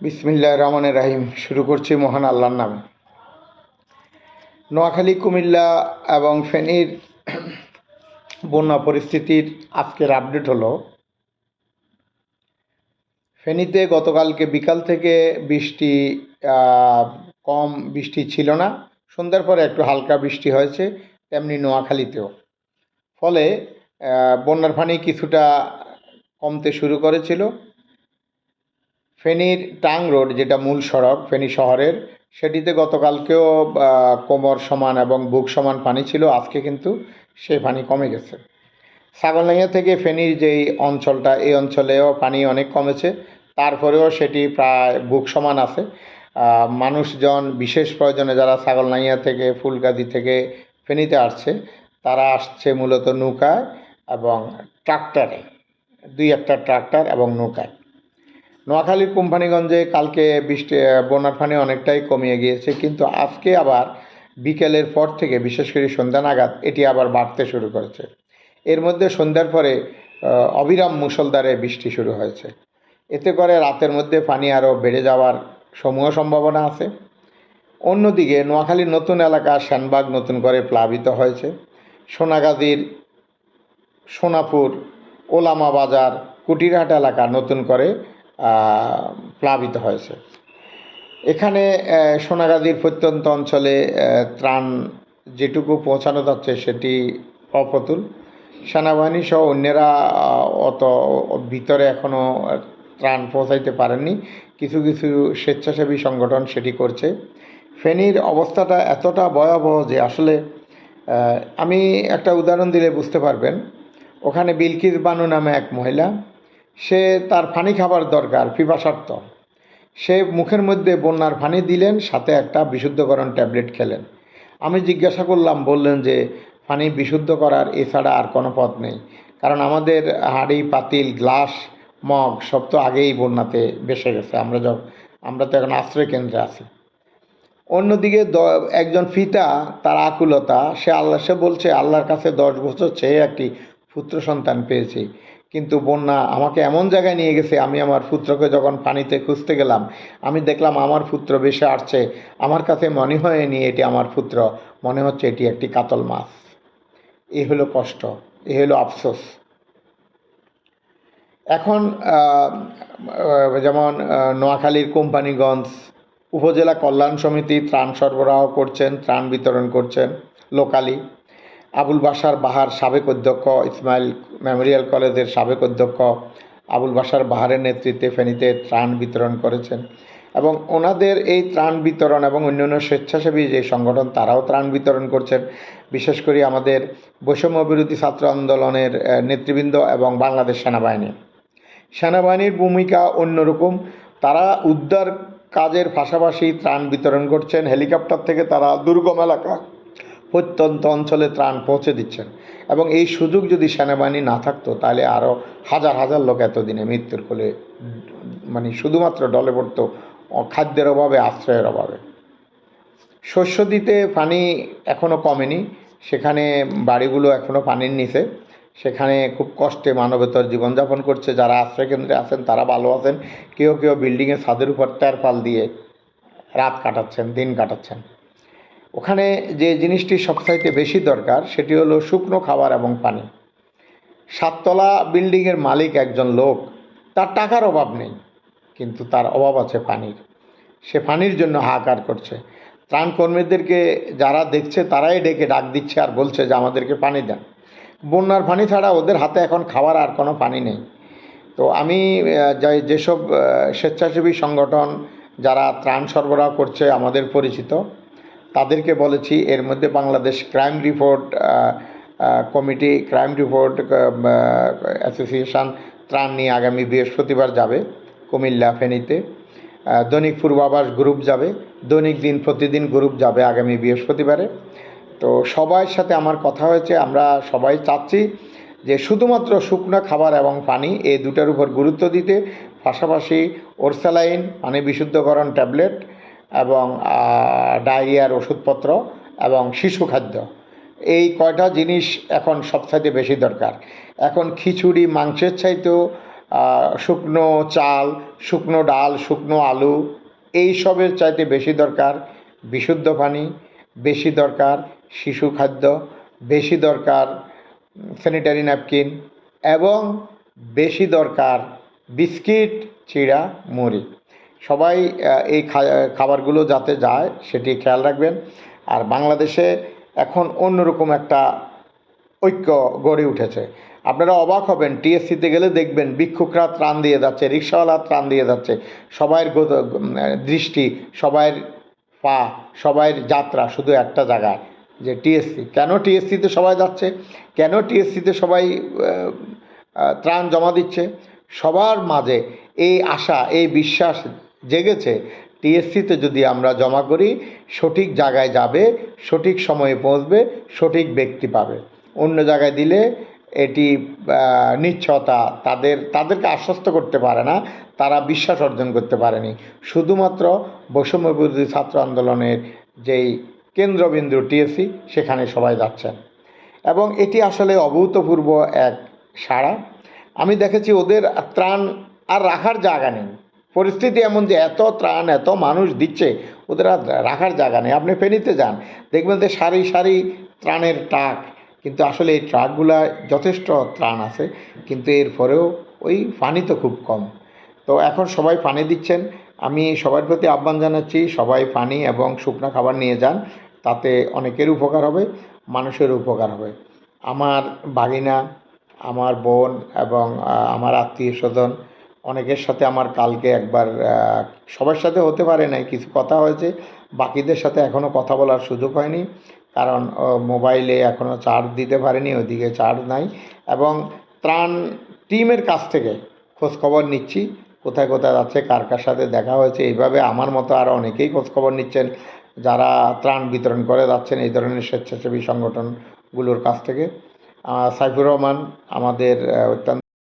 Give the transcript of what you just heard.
বিসমিল্লাহ রহমানের রাহিম। শুরু করছি মহান আল্লাহর নামে। নোয়াখালী, কুমিল্লা এবং ফেনীর বন্যা পরিস্থিতির আজকের আপডেট হলো, ফেনীতে গতকালকে বিকাল থেকে বৃষ্টি কম বৃষ্টি ছিল না। সন্ধ্যার পরে একটু হালকা বৃষ্টি হয়েছে, তেমনি নোয়াখালীতেও। ফলে বন্যার পানি কিছুটা কমতে শুরু করেছিল। ফেনীর টাং রোড, যেটা মূল সড়ক, ফেনী শহরের, সেটিতে গতকালকেও কোমর সমান এবং বুক সমান পানি ছিল। আজকে কিন্তু সেই পানি কমে গেছে। ছাগলনাইয়া থেকে ফেনীর যেই অঞ্চলটা, এই অঞ্চলেও পানি অনেক কমেছে। তারপরেও সেটি প্রায় বুক সমান আছে। মানুষজন, বিশেষ প্রয়োজনে যারা ছাগলনাইয়া থেকে, ফুলগাজী থেকে ফেনীতে আসছে, তারা আসছে মূলত নৌকায় এবং ট্রাক্টরে। দুই একটা ট্রাক্টর এবং নৌকায়। নোয়াখালীর কোম্পানিগঞ্জে কালকে বৃষ্টি বন্যার পানি অনেকটাই কমিয়ে গিয়েছে, কিন্তু আজকে আবার বিকেলের পর থেকে, বিশেষ করে সন্ধ্যা নাগাদ, এটি আবার বাড়তে শুরু করেছে। এর মধ্যে সন্ধ্যার পরে অবিরাম মুষলধারে বৃষ্টি শুরু হয়েছে। এতে করে রাতের মধ্যে পানি আরও বেড়ে যাওয়ার সমূহ সম্ভাবনা আছে। অন্যদিকে, নোয়াখালীর নতুন এলাকা শ্যানবাগ নতুন করে প্লাবিত হয়েছে। সোনাগাজীর সোনাপুর, ওলামা বাজার, কুটিরহাট এলাকা নতুন করে প্লাবিত হয়েছে। এখানে সোনাগাজীর প্রত্যন্ত অঞ্চলে ত্রাণ যেটুকু পৌঁছানো যাচ্ছে সেটি অপ্রতুল। সেনাবাহিনী সহ অন্যেরা অত ভিতরে এখনও ত্রাণ পৌঁছাইতে পারেননি। কিছু কিছু স্বেচ্ছাসেবী সংগঠন সেটি করছে। ফেনীর অবস্থাটা এতটা ভয়াবহ যে আসলে আমি একটা উদাহরণ দিলে বুঝতে পারবেন। ওখানে বিলকিস বানু নামে এক মহিলা সে তার ফানি খাবার দরকার পিপাসার্থ সে মুখের মধ্যে বন্যার ফানি দিলেন, সাথে একটা বিশুদ্ধকরণ ট্যাবলেট খেলেন। আমি জিজ্ঞাসা করলাম, বললেন যে পানি বিশুদ্ধ করার এছাড়া আর কোনো পথ নেই। কারণ আমাদের হাঁড়ি, পাতিল, গ্লাস, মগ সব তো আগেই বন্যাতে বেসে গেছে। আমরা যখন, আমরা তো এখন আশ্রয় কেন্দ্রে আছি। অন্যদিকে দ- একজন ফিতা, তার আকুলতা, সে আল্লাহ, সে বলছে, আল্লাহর কাছে দশ বছর চেয়ে একটি পুত্র সন্তান পেয়েছি। কিন্তু বন্যা আমাকে এমন জায়গায় নিয়ে গেছে, আমি আমার পুত্রকে যখন পানিতে খুঁজতে গেলাম, আমি দেখলাম আমার পুত্র বেশে আসছে। আমার কাছে মনে হয়নি এটি আমার পুত্র, মনে হচ্ছে এটি একটি কাতল মাছ। এ হলো কষ্ট, এ হলো আফসোস। এখন যেমন নোয়াখালীর কোম্পানিগঞ্জ উপজেলা কল্যাণ সমিতি ত্রাণ সরবরাহ করছেন, ত্রাণ বিতরণ করছেন লোকালি। আবুল বাসার বাহার সাবেক অধ্যক্ষ, ইসমাইল মেমোরিয়াল কলেজের সাবেক অধ্যক্ষ আবুল বাসার বাহারের নেতৃত্বে ফেনীতে ত্রাণ বিতরণ করেছেন। এবং ওনাদের এই ত্রাণ বিতরণ এবং অন্যান্য স্বেচ্ছাসেবী যে সংগঠন, তারাও ত্রাণ বিতরণ করছেন। বিশেষ করে আমাদের বৈষম্য বিরোধী ছাত্র আন্দোলনের নেতৃবৃন্দ এবং বাংলাদেশ সেনাবাহিনী। সেনাবাহিনীর ভূমিকা অন্যরকম। তারা উদ্ধার কাজের পাশাপাশি ত্রাণ বিতরণ করছেন। হেলিকপ্টার থেকে তারা দুর্গম এলাকা। প্রত্যন্ত অঞ্চলে ত্রাণ পৌঁছে দিচ্ছেন। এবং এই সুযোগ যদি সেনাবাহিনী না থাকতো, তাহলে আরও হাজার হাজার লোক এতদিনে মৃত্যুর কোলে মানে শুধুমাত্র ডলে পড়তো খাদ্যের অভাবে, আশ্রয়ের অভাবে। শস্য দিতে পানি এখনও কমেনি। সেখানে বাড়িগুলো এখনও পানির নিচে। সেখানে খুব কষ্টে মানবেতর জীবনযাপন করছে। যারা আশ্রয় কেন্দ্রে আছেন, তারা ভালো আছেন। কেউ কেউ বিল্ডিংয়ের ছাদের উপর তেরপাল দিয়ে রাত কাটাচ্ছেন, দিন কাটাচ্ছেন। ওখানে যে জিনিসটি সবচাইতে বেশি দরকার, সেটি হলো শুকনো খাবার এবং পানি। সাততলা বিল্ডিংয়ের মালিক একজন লোক, তার টাকার অভাব নেই, কিন্তু তার অভাব আছে পানির। সে পানির জন্য হাহাকার করছে। ত্রাণ কর্মীদেরকে যারা দেখছে, তারাই ডেকে ডাক দিচ্ছে আর বলছে যে আমাদেরকে পানি দেন। বন্যার পানি ছাড়া ওদের হাতে এখন খাওয়ার আর কোনো পানি নেই। তো আমি যেসব স্বেচ্ছাসেবী সংগঠন যারা ত্রাণ সরবরাহ করছে, আমাদের পরিচিত তাদেরকে বলেছি, এর মধ্যে Bangladesh crime report committee crime report association ত্রাণ নিয়ে আগামী বৃহস্পতিবার যাবে কুমিল্লা ফেনীতে। দৈনিক পূর্বাভাস গ্রুপ যাবে, দৈনিক দিন প্রতিদিন গ্রুপ যাবে আগামী বৃহস্পতিবারে। তো সবার সাথে আমার কথা হয়েছে, আমরা সবাই চাচ্ছি যে শুধুমাত্র শুকনো খাবার এবং পানি, এই দুটার উপর গুরুত্ব দিতে। পাশাপাশি ওরসালাইন, পানি বিশুদ্ধকরণ ট্যাবলেট এবং ডায়রিয়ার ওষুধপত্র এবং শিশু খাদ্য। এই কয়টা জিনিস এখন সবচাইতে বেশি দরকার। এখন খিচুড়ি, মাংসের চাইতেও শুকনো চাল, শুকনো ডাল, শুকনো আলু এই সবের চাইতে বেশি দরকার বিশুদ্ধ পানি, বেশি দরকার শিশু খাদ্য, বেশি দরকার স্যানিটারি ন্যাপকিন এবং বেশি দরকার বিস্কিট, চিড়া, মুড়ি। সবাই এই খাবারগুলো যাতে যায় সেটি খেয়াল রাখবেন। আর বাংলাদেশে এখন অন্যরকম একটা ঐক্য গড়ে উঠেছে। আপনারা অবাক হবেন, টিএসসিতে গেলে দেখবেন ভিক্ষুকরা ত্রাণ দিয়ে যাচ্ছে, রিক্সাওয়ালা ত্রাণ দিয়ে যাচ্ছে। সবাইয়ের দৃষ্টি, সবাইয়ের পা, সবাইয়ের যাত্রা শুধু একটা জায়গায়, যে টিএসসি। কেন টিএসসিতে সবাই যাচ্ছে? কেন টিএসসিতে সবাই ত্রাণ জমা দিচ্ছে? সবার মাঝে এই আশা, এই বিশ্বাস জেগেছে, টিএসসিতে যদি আমরা জমা করি, সঠিক জায়গায় যাবে, সঠিক সময়ে পৌঁছবে, সঠিক ব্যক্তি পাবে। অন্য জায়গায় দিলে এটি নিশ্চয়তা তাদের, তাদেরকে আশ্বস্ত করতে পারে না, তারা বিশ্বাস অর্জন করতে পারেনি। শুধুমাত্র বৈষম্য বিরোধী ছাত্র আন্দোলনের যেই কেন্দ্রবিন্দু টিএসসি, সেখানে সবাই যাচ্ছেন এবং এটি আসলে অভূতপূর্ব এক সাড়া। আমি দেখেছি ওদের ত্রাণ আর রাখার জায়গা নেই। পরিস্থিতি এমন যে এত ত্রাণ, এত মানুষ দিচ্ছে, ওদের আর রাখার জায়গা নেই। আপনি ফেনীতে যান। দেখবেন যে সারি সারি ত্রাণের ট্রাক কিন্তু আসলে এই ট্রাকগুলা যথেষ্ট ত্রাণ আছে, কিন্তু এরপরেও ওই পানি তো খুব কম। তো এখন সবাই পানি দিচ্ছেন। আমি সবার প্রতি আহ্বান জানাচ্ছি, সবাই পানি এবং শুকনো খাবার নিয়ে যান, তাতে অনেকের উপকার হবে মানুষের উপকার হবে। আমার বাগিনা, আমার বোন এবং আমার আত্মীয় স্বজন অনেকের সাথে আমার কালকে একবার সবার সাথে হতে পারে নাই, কিছু কথা হয়েছে। বাকিদের সাথে এখনও কথা বলার সুযোগ হয়নি, কারণ মোবাইলে এখনও চার্জ দিতে পারেনি, ওইদিকে চার্জ নাই। এবং ত্রাণ টিমের কাছ থেকে খোঁজখবর নিচ্ছি, কোথায় কোথায় যাচ্ছে, কার কার সাথে দেখা হয়েছে, এইভাবে আমার মতো আরও অনেকেই খোঁজখবর নিচ্ছেন, যারা ত্রাণ বিতরণ করে যাচ্ছেন, এই ধরনের স্বেচ্ছাসেবী সংগঠনগুলোর কাছ থেকে। সাইফুর রহমান, আমাদের অত্যন্ত